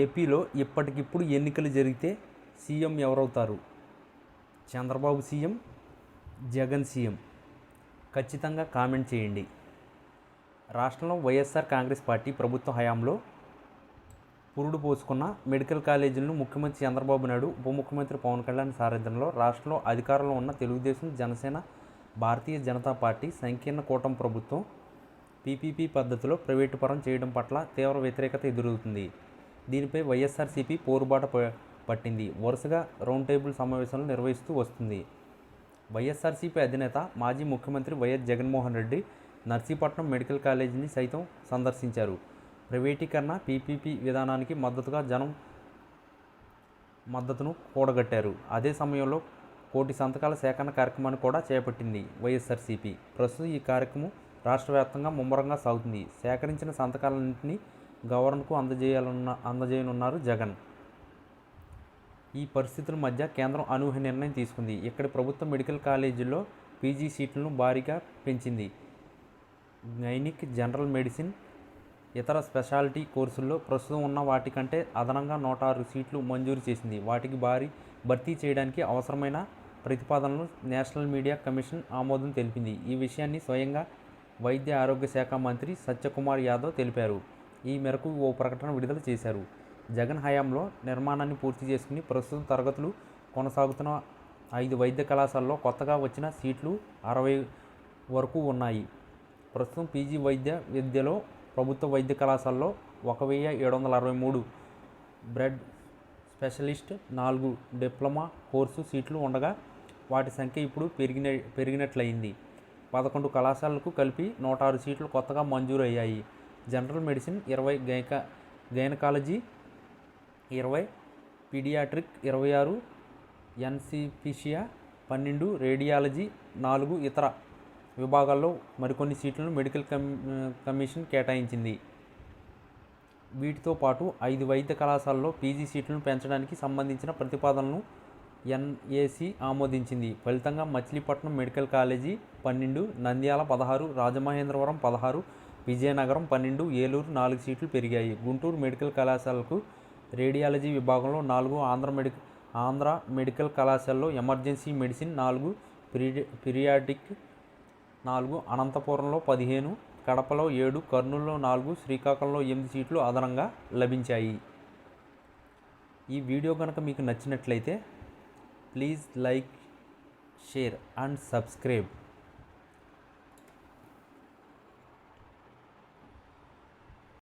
ఏపీలో ఇప్పటికిప్పుడు ఎన్నికలు జరిగితే CM ఎవరవుతారు? Chandrababu CM Jagan CM? ఖచ్చితంగా కామెంట్ చేయండి. రాష్ట్రంలో వైఎస్ఆర్ కాంగ్రెస్ పార్టీ ప్రభుత్వ హయాంలో పురుడు పోసుకున్న మెడికల్ కాలేజీలను ముఖ్యమంత్రి చంద్రబాబు నాయుడు ఉప ముఖ్యమంత్రి పవన్ కళ్యాణ్ సారథ్యంలో రాష్ట్రంలో అధికారంలో ఉన్న తెలుగుదేశం జనసేన భారతీయ జనతా పార్టీ సంకీర్ణ కూటమి ప్రభుత్వం పీపీపీ పద్ధతిలో ప్రైవేటు పరం చేయడం పట్ల తీవ్ర వ్యతిరేకత ఎదురవుతుంది. దీనిపై వైఎస్ఆర్సీపీ పోరుబాట ప- పట్టింది. వరుసగా రౌండ్ టేబుల్ సమావేశాలు నిర్వహిస్తూ వస్తుంది. వైఎస్ఆర్సీపీ అధినేత మాజీ ముఖ్యమంత్రి వైఎస్ జగన్మోహన్ రెడ్డి నర్సీపట్నం మెడికల్ కాలేజీని సైతం సందర్శించారు. ప్రైవేటీకరణ పీపీపీ విధానానికి మద్దతుగా జనం మద్దతును కూడగట్టారు. అదే సమయంలో కోటి సంతకాల సేకరణ కార్యక్రమాన్ని కూడా చేపట్టింది వైఎస్ఆర్సీపీ. ప్రస్తుతం ఈ కార్యక్రమం రాష్ట్ర వ్యాప్తంగా ముమ్మరంగా సాగుతుంది. సేకరించిన సంతకాలన్నింటినీ గవర్నర్కు అందజేయాలన్న అందజేయనున్నారు జగన్. ఈ పరిస్థితుల మధ్య కేంద్రం అనూహ్య నిర్ణయం తీసుకుంది. ఇక్కడి ప్రభుత్వ మెడికల్ కాలేజీలో పీజీ సీట్లను భారీగా పెంచింది. గైనిక్ జనరల్ మెడిసిన్ ఇతర స్పెషాలిటీ కోర్సుల్లో ప్రస్తుతం ఉన్న వాటికంటే అదనంగా నూట ఆరు సీట్లు మంజూరు చేసింది. వాటికి భారీ భర్తీ చేయడానికి అవసరమైన ప్రతిపాదనలు నేషనల్ మీడియా కమిషన్ ఆమోదం తెలిపింది. ఈ విషయాన్ని స్వయంగా వైద్య ఆరోగ్య శాఖ మంత్రి సత్యకుమార్ యాదవ్ తెలిపారు. ఈ మేరకు ఓ ప్రకటన విడుదల చేశారు. జగన్ హయాంలో నిర్మాణాన్ని పూర్తి చేసుకుని ప్రస్తుతం తరగతులు కొనసాగుతున్న ఐదు వైద్య కళాశాలలో కొత్తగా వచ్చిన సీట్లు అరవై వరకు ఉన్నాయి. ప్రస్తుతం పీజీ వైద్య విద్యలో ప్రభుత్వ వైద్య కళాశాలలో ఒక వెయ్యి ఏడు వందల అరవై మూడు బ్రెడ్ స్పెషలిస్ట్ నాలుగు డిప్లొమా కోర్సు సీట్లు ఉండగా వాటి సంఖ్య ఇప్పుడు పెరిగిన పెరిగినట్లయింది. పదకొండు కళాశాలలకు కలిపి నూట ఆరు సీట్లు కొత్తగా మంజూరు అయ్యాయి జనరల్ మెడిసిన్ ఇరవై గైక గైనకాలజీ ఇరవై పీడియాట్రిక్ ఇరవై ఆరు ఎన్సిపిషియా పన్నెండు రేడియాలజీ నాలుగు ఇతర విభాగాల్లో మరికొన్ని సీట్లను మెడికల్ కమి కమిషన్ కేటాయించింది. వీటితో పాటు ఐదు వైద్య కళాశాలలో పీజీ సీట్లను పెంచడానికి సంబంధించిన ప్రతిపాదనలను ఎన్ఏసి ఆమోదించింది. ఫలితంగా మచిలీపట్నం మెడికల్ కాలేజీ పన్నెండు నంద్యాల పదహారు రాజమహేంద్రవరం పదహారు విజయనగరం పన్నెండు ఏలూరు నాలుగు సీట్లు పెరిగాయి. గుంటూరు మెడికల్ కళాశాలకు రేడియాలజీ విభాగంలో నాలుగు ఆంధ్ర మెడి ఆంధ్ర మెడికల్ కళాశాలలో ఎమర్జెన్సీ మెడిసిన్ నాలుగు పిరి పిరియాడిక్ నాలుగు అనంతపురంలో పదిహేను కడపలో ఏడు కర్నూలులో నాలుగు శ్రీకాకుళంలో ఎనిమిది సీట్లు అదనంగా లభించాయి. ఈ వీడియో కనుక మీకు నచ్చినట్లయితే please like share and subscribe.